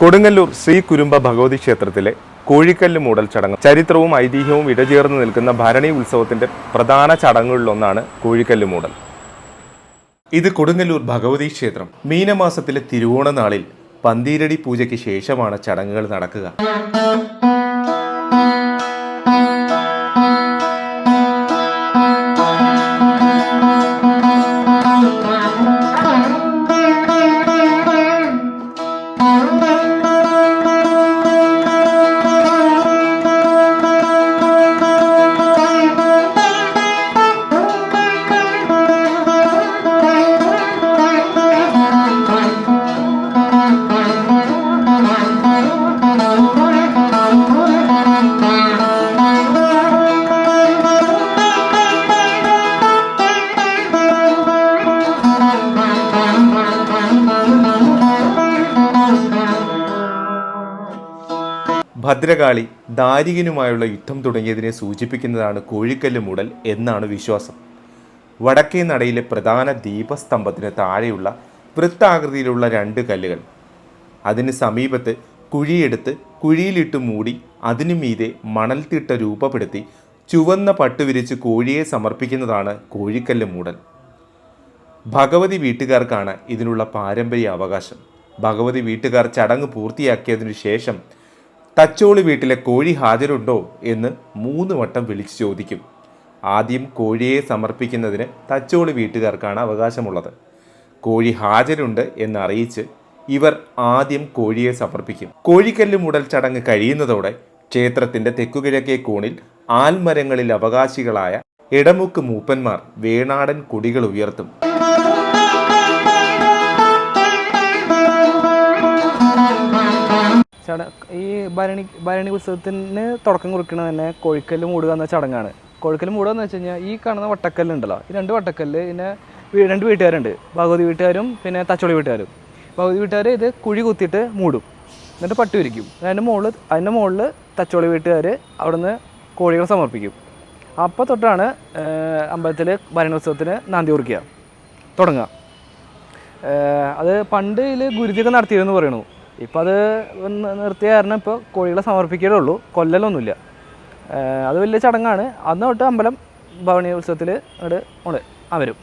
കൊടുങ്ങല്ലൂർ ശ്രീ കുരുമ്പ ഭഗവതി ക്ഷേത്രത്തിലെ കോഴിക്കല്ല് മൂടൽ ചടങ്ങ്. ചരിത്രവും ഐതിഹ്യവും ഇടചേർന്ന് നിൽക്കുന്ന ഭരണി ഉത്സവത്തിന്റെ പ്രധാന ചടങ്ങുകളിലൊന്നാണ് കോഴിക്കല്ല് മൂടൽ. ഇത് കൊടുങ്ങല്ലൂർ ഭഗവതി ക്ഷേത്രം മീനമാസത്തിലെ തിരുവോണനാളിൽ പന്തീരടി പൂജയ്ക്ക് ശേഷമാണ് ചടങ്ങുകൾ നടക്കുക. ഭദ്രകാളി ദാരികനുമായുള്ള യുദ്ധം തുടങ്ങിയതിനെ സൂചിപ്പിക്കുന്നതാണ് കോഴിക്കല്ല് മുടൽ എന്നാണ് വിശ്വാസം. വടക്കേ നടയിലെ പ്രധാന ദീപസ്തംഭത്തിന് താഴെയുള്ള വൃത്താകൃതിയിലുള്ള രണ്ട് കല്ലുകൾ. അതിന് സമീപത്ത് കുഴിയെടുത്ത് കുഴിയിലിട്ട് മൂടി അതിനു മീതെ മണൽത്തിട്ട രൂപപ്പെടുത്തി ചുവന്ന പട്ട് വിരിച്ച് കോഴിയെ സമർപ്പിക്കുന്നതാണ് കോഴിക്കല്ല് മൂടൽ. ഭഗവതി വീട്ടുകാർക്കാണ് ഇതിനുള്ള പാരമ്പര്യ അവകാശം ഭഗവതി വീട്ടുകാർ ചടങ്ങ് പൂർത്തിയാക്കിയതിനു ശേഷം തച്ചോളി വീട്ടിലെ കോഴി ഹാജരുണ്ടോ എന്ന് മൂന്ന് വട്ടം വിളിച്ചു ചോദിക്കും. ആദ്യം കോഴിയെ സമർപ്പിക്കുന്നതിന് തച്ചോളി വീട്ടുകാർക്കാണ് അവകാശമുള്ളത്. കോഴി ഹാജരുണ്ട് എന്നറിയിച്ച് ഇവർ ആദ്യം കോഴിയെ സമർപ്പിക്കും. കോഴിക്കല്ല് മുടൽ ചടങ്ങ് കഴിയുന്നതോടെ ക്ഷേത്രത്തിന്റെ തെക്കുകിഴക്കേ കോണിൽ ആൽമരങ്ങളിൽ അവകാശികളായ ഇടമുക്ക് മൂപ്പന്മാർ വേണാടൻ കൊടികൾ ഉയർത്തും. ചട ഈ ഭരണി ഭരണി ഉത്സവത്തിന് തുടക്കം കുറിക്കുന്നത് തന്നെ കോഴിക്കല്ല് മൂടുക എന്ന ചടങ്ങാണ്. കോഴിക്കല്ല് മൂടുക എന്ന് വെച്ച് കഴിഞ്ഞാൽ ഈ കാണുന്ന വട്ടക്കല്ലുണ്ടല്ലോ ഈ രണ്ട് വട്ടക്കല്ല് പിന്നെ രണ്ട് വീട്ടുകാരുണ്ട്. ഭഗവതി വീട്ടുകാരും പിന്നെ തച്ചോളി വീട്ടുകാരും. ഭഗവതി വീട്ടുകാർ ഇത് കുഴി കുത്തിയിട്ട് മൂടും. എന്നിട്ട് പട്ടി വിരിക്കും അതിന്റെ മുകളിൽ അതിന്റെ മുകളിൽ തച്ചോളി വീട്ടുകാർ അവിടുന്ന് കോഴികളെ സമർപ്പിക്കും. അപ്പോൾ തൊട്ടാണ് അമ്പലത്തിൽ ഭരണോത്സവത്തിന് നാന്തി കുറിക്കുക. തുടങ്ങുക. അത് പണ്ട് ഇതിൽ ഗുരുതിയൊക്കെ നടത്തിയിരുന്നു പറയണു. ഇപ്പം അത് നിർത്തിയ കാരണം ഇപ്പോൾ കോഴികളെ സമർപ്പിക്കലേ ഉള്ളൂ. കൊല്ലലൊന്നുമില്ല. അത് വലിയ ചടങ്ങാണ്. അന്ന് തൊട്ട് അമ്പലം ഭവനി ഉത്സവത്തിൽ അവിടെ ഉണ്ട് ആ വരും.